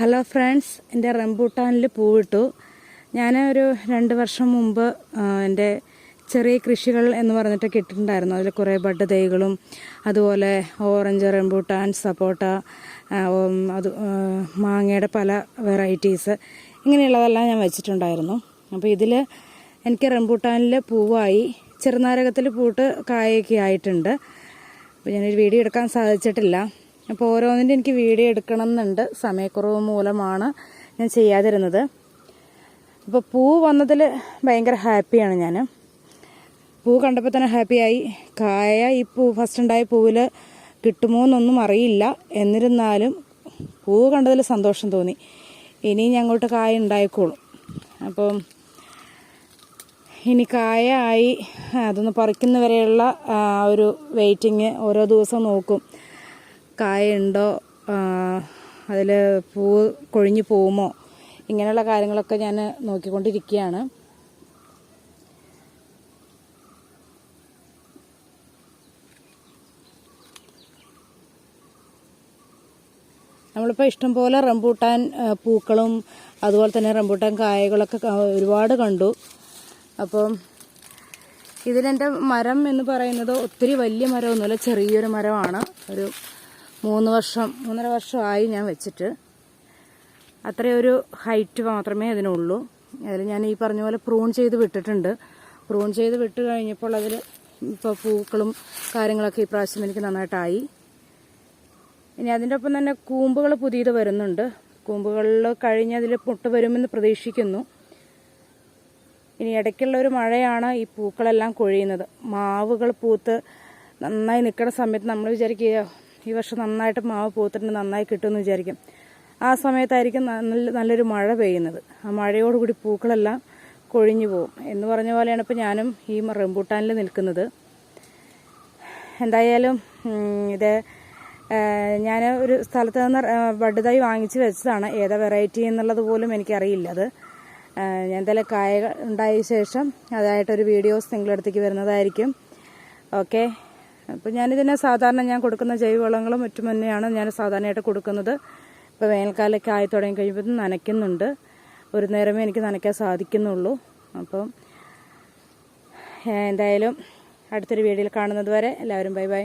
Hello friends എന്റെ റംബൂട്ടാനിൽ പൂവിട്ടു. ഞാൻ ഒരു രണ്ട് വർഷം മുമ്പ് എന്റെ ചെറിയ കൃഷികൾ എന്ന് പറഞ്ഞിട്ട് ഇട്ടിട്ടുണ്ടായിരുന്നു അതിൽ കുറേ ബഡ് തൈകളും അതുപോലെ ഓറഞ്ച് റംബൂട്ടാൻ സപ്പോട്ട അത് മാങ്ങയുടെ പല വെറൈറ്റീസ് ഇങ്ങനെയുള്ളതെല്ലാം ഞാൻ വെച്ചിട്ടുണ്ടായിരുന്നു. അപ്പോൾ ഇതിൽ എനിക്ക് റംബൂട്ടാനിൽ പൂവായി. ചെറുനാരകത്തിൽ പൂട്ട് കായൊക്കെ ആയിട്ടുണ്ട്. അപ്പോൾ ഞാനൊരു വീഡിയോ എടുക്കാൻ സാധിച്ചിട്ടില്ല. അപ്പോൾ ഓരോന്നിന്റെ എനിക്ക് വീഡിയോ എടുക്കണം എന്നുണ്ട് സമയക്കുറവ് മൂലമാണ് ഞാൻ ചെയ്യാതിരുന്നത്. അപ്പോൾ പൂ വന്നതിൽ ഭയങ്കര ഹാപ്പിയാണ് ഞാൻ പൂ കണ്ടപ്പോൾ തന്നെ ഹാപ്പിയായി. കായ ഈ പൂ ഫസ്റ്റ് ഉണ്ടായ പൂവിൽ കിട്ടുമോ എന്നൊന്നും അറിയില്ല. എന്നിരുന്നാലും പൂ കണ്ടതിൽ സന്തോഷം തോന്നി. ഇനിയും ഞങ്ങോട്ട് കായ ഉണ്ടായിക്കോളും. അപ്പം ഇനി കായ ആയി അതൊന്ന് പറിക്കുന്ന വരെയുള്ള ഒരു വെയിറ്റിങ് ഓരോ ദിവസം നോക്കും. കായ ഉണ്ടോ അതിൽ പൂ കൊഴിഞ്ഞു പോകുമോ? ഇങ്ങനെയുള്ള കാര്യങ്ങളൊക്കെ ഞാൻ നോക്കിക്കൊണ്ടിരിക്കുകയാണ് നമ്മളിപ്പോൾ ഇഷ്ടംപോലെ റംബൂട്ടാൻ പൂക്കളും അതുപോലെ തന്നെ റംബൂട്ടാൻ കായകളൊക്കെ ഒരുപാട് കണ്ടു. അപ്പം ഇതിലെന്റെ മരം എന്ന് പറയുന്നത് ഒത്തിരി വലിയ മരമൊന്നുമില്ല ചെറിയൊരു മരമാണ്. ഒരു മൂന്ന് വർഷം മൂന്നര വർഷമായി ഞാൻ വെച്ചിട്ട്. അത്രയൊരു ഹൈറ്റ് മാത്രമേ അതിനുള്ളൂ. അതിൽ ഞാൻ ഈ പറഞ്ഞ പോലെ പ്രൂൺ ചെയ്ത് വിട്ടിട്ടുണ്ട്. പ്രൂൺ ചെയ്ത് വിട്ട് കഴിഞ്ഞപ്പോൾ അതിൽ ഇപ്പോൾ പൂക്കളും കാര്യങ്ങളൊക്കെ ഈ പ്രാവശ്യം എനിക്ക് നന്നായിട്ടായി. ഇനി അതിന്റെ ഒപ്പം തന്നെ കൂമ്പുകൾ പുതിയത് വരുന്നുണ്ട്. കൂമ്പുകളിൽ കഴിഞ്ഞ് അതിൽ പൊട്ട് വരുമെന്ന് പ്രതീക്ഷിക്കുന്നു. ഇനി ഇടയ്ക്കുള്ള ഒരു മഴയാണ് ഈ പൂക്കളെല്ലാം കൊഴിയുന്നത്. മാവുകൾ പൂത്ത് നന്നായി നിൽക്കുന്ന സമയത്ത് നമ്മൾ വിചാരിക്കുക ഈ വർഷം നന്നായിട്ട് മാവ് പൂത്തിട്ട് നന്നായി കിട്ടുമെന്ന് വിചാരിക്കും. ആ സമയത്തായിരിക്കും നല്ല നല്ലൊരു മഴ പെയ്യുന്നത്. ആ മഴയോടുകൂടി പൂക്കളെല്ലാം കൊഴിഞ്ഞു പോകും എന്ന് പറഞ്ഞ പോലെയാണ് ഇപ്പോൾ ഞാനും ഈ റംബൂട്ടാനിൽ നിൽക്കുന്നത്. എന്തായാലും ഇത് ഞാൻ ഒരു സ്ഥലത്ത് നിന്ന് ബഡ് വാങ്ങിച്ച് വെച്ചതാണ്. ഏതാ വെറൈറ്റി എന്നുള്ളത് പോലും എനിക്കറിയില്ല അത്. ഞാൻ എന്തായാലും കായ ഉണ്ടായ ശേഷം അതായിട്ടൊരു വീഡിയോസ് നിങ്ങളുടെ അടുത്തേക്ക് വരുന്നതായിരിക്കും. ഓക്കെ. അപ്പോൾ ഞാനിതിനെ സാധാരണ ഞാൻ കൊടുക്കുന്ന ജൈവവളങ്ങളും മറ്റും തന്നെയാണ് ഞാൻ സാധാരണയായിട്ട് കൊടുക്കുന്നത്. ഇപ്പോൾ വേനൽക്കാലമൊക്കെ ആയി തുടങ്ങി കഴിയുമ്പോൾ നനയ്ക്കുന്നുണ്ട്. ഒരു നേരമേ എനിക്ക് നനയ്ക്കാൻ സാധിക്കുന്നുള്ളൂ. അപ്പം എന്തായാലും അടുത്തൊരു വീഡിയോയിൽ കാണുന്നത് വരെ എല്ലാവരും ബൈ ബൈ.